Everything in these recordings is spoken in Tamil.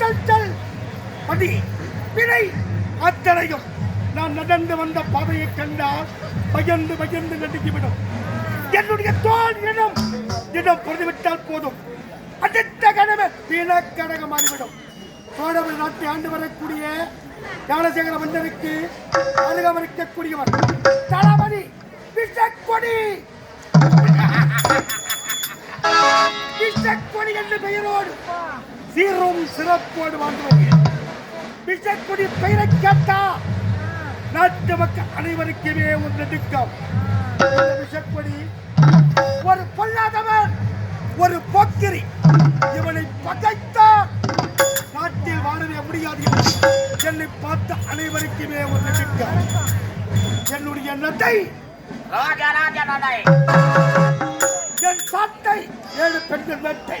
கட்டல் பதி வினை அத்தனையும். நான் நடந்து வந்த பாதையை கண்டால் பயந்து பயந்து நடுங்கிவிடும். என்னுடைய தோல் இடம் இடம் பொருந்துவிட்டால் போதும். அடுத்த கனவு வீணக்கடக மாறிவிடும். சோழவர் நாட்டை ஆண்டு வரக்கூடிய ஞானசேகர மன்னருக்கு அருகாமல் இருக்கக்கூடியவர் தளபதி விஷக்கொடி விஷக்கொடி என்று பெயரோடு சீரும் சிறப்போடு வாழ்ந்து வருகிறேன் விஷக்கொடி பெயரை கேட்டா நாட்டு மக்கள் அனைவருக்குமே ஒரு நடுக்கம் விஷக்கொடி ஒரு பொல்லாதவன் ஒரு போக்கிரி. இவனை பகைத்தால் நாட்டில் வாழவே முடியாது. என்னை பார்த்த அனைவருக்குமே ஒரு நடுக்கம் என்னுடைய எண்ணத்தை ராஜராஜ நடை என் சாட்டை ஏழு பெண்கள் வேட்டை.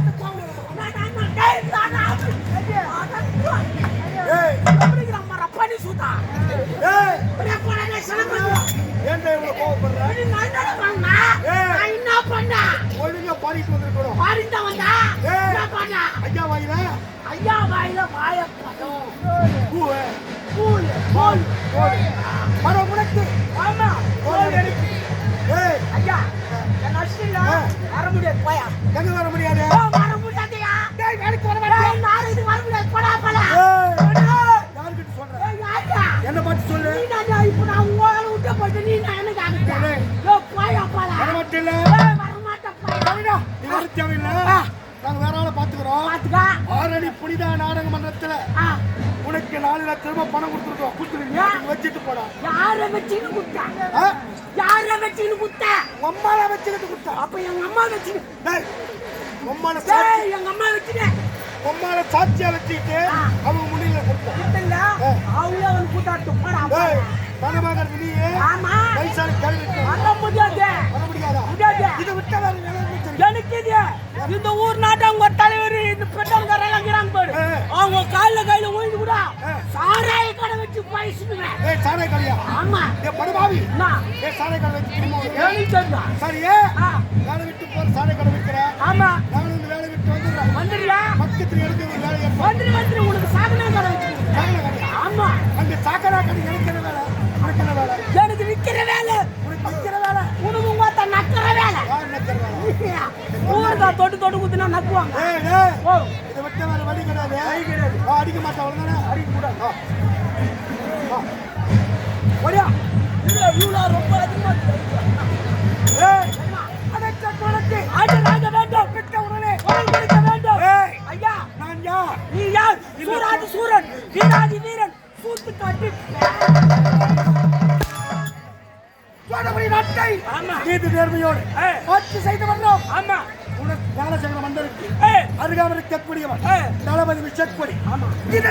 கோல். மரம் உனக்கு. ஆமா ஐயா என் ஆ. வர முடியாது போயா எங்க வர முடியாது? வர முடியாதையா டேய், வேலைக்கு வர மாட்டியா? டேய் நாளை இது வர முடியாது போடா போடா. யாருக்கிட்ட சொல்ற? என்ன பார்த்து சொல்லு. நீ நான் இப்போ நான் உங்களை விட்டு போயிட்டு நீ நான் எனக்கு ஆகிட்டேன் டேய். யோ போயா போடா வர? ஏய் வர மாட்டேன் போயா நீ வர தேவையில்ல. ஆரணி புனித நாடக மன்றத்துல ஆ. உனக்கு நாலு லட்ச ரூபாய் பணம் கொடுத்துருக்கோம். கொடுத்துருங்க வச்சுட்டு போடா. யாரை வச்சுன்னு குத்தா? ஆ? யாரை வச்சுன்னு குத்தா? உன் அம்மால வச்சுக்கிட்டு கொடுத்தா அப்ப எங்க அம்மா வச்சுன்னு. சாட்சி டேய் எங்க அம்மா வச்சுனே உம்மால சாட்சியா வச்சுக்கிட்டு. அவங்க முடியல கொடுத்தா. அவளே வந்து கூட்டாட்டு போடா மனமாக நீ ஆமா. வயசான கேள்வி. வர முடியாதா? முடியாது. இதை இந்த ஊர் நாட்டு அவங்க தலைவர் இந்த பெற்றவங்க இருக்கிறாங்க பாரு. அவங்க கால்ல கையில ஓய்ந்து கூட. சாராய கடை வச்சு பயிசுடுவேன் ஏய் சாரை கடையா? ஆமா. ஏ படுபாவி. ஏ சாரை கடை வச்சு திரும்ப. எனக்கு தெரியும் சரி. வேலை விட்டு போற சாரை கடை வைக்கிற. ஆமா. நானும் இந்த வேலை விட்டு வந்துடுறேன். வந்துடுறியா பக்கத்துல எடுத்து ஒரு வேலையை. வந்துடு வந்துடு. உனக்கு சாதனை கடை வச்சு ஆமா. அந்த சாக்கடா கடை எனக்கு ஊருக்கா தொட்டு தொட்டு குத்துனா நக்குவாங்க. இதை விட்டு வேற வழி கிடையாது. வழி கிடையாது. ஆ, அடிக்க மாட்டேன் அவ்வளவுதானே? அடிக்க கூடாது. ஒடியா இல்ல இவ்வளோ ரொம்ப அதிகமா ஏய். அதற்கு உனக்கு ஆஜராக வேண்டும். விட்ட உடனே குரல் கொடுக்க வேண்டும். ஏய். ஐயா. நான் யார்? நீ யார்? சூராதி சூரன். வீராதி வீரன். சூத்து காட்டி. நாட்டை. நீதி நேர்மையோடு. ஆட்சி செய்து வர்றோம் ஆமா. உனக்கு மன்னருக்கு ஏய் அருகாமல் இருக்கக்கூடியவன். தளபதி விஷக்கொடி ஆமா இந்த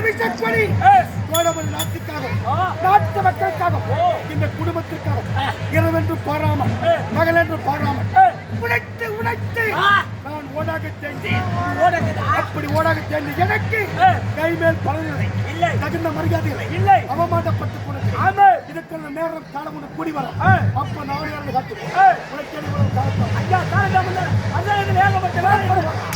ஏய் சோழபுரி நாட்டுக்காக. நாட்டு மக்களுக்காக. இந்த குடும்பத்திற்காக. இரவென்று பாராமல். பகலென்று பாராமல் உழைத்து உழைத்து ஓடாக ஓடுங்கடா அப்படி ஓடாக தேர்ந்து எனக்கு. கை மேல் பலனில்லை இல்லை. தகுந்த மரியாதை இல்லை. இல்லை. அவமானப்பட்டு கொடுத்து ஆமா. இதுக்குள்ள நேரம் காலம் ஒன்று கூடி வரும். அப்ப நான் ஏய் உனக்கு என்ன இவ்வளவு காலம் ஐயா அதான் வேகப்பட்ட வேலை.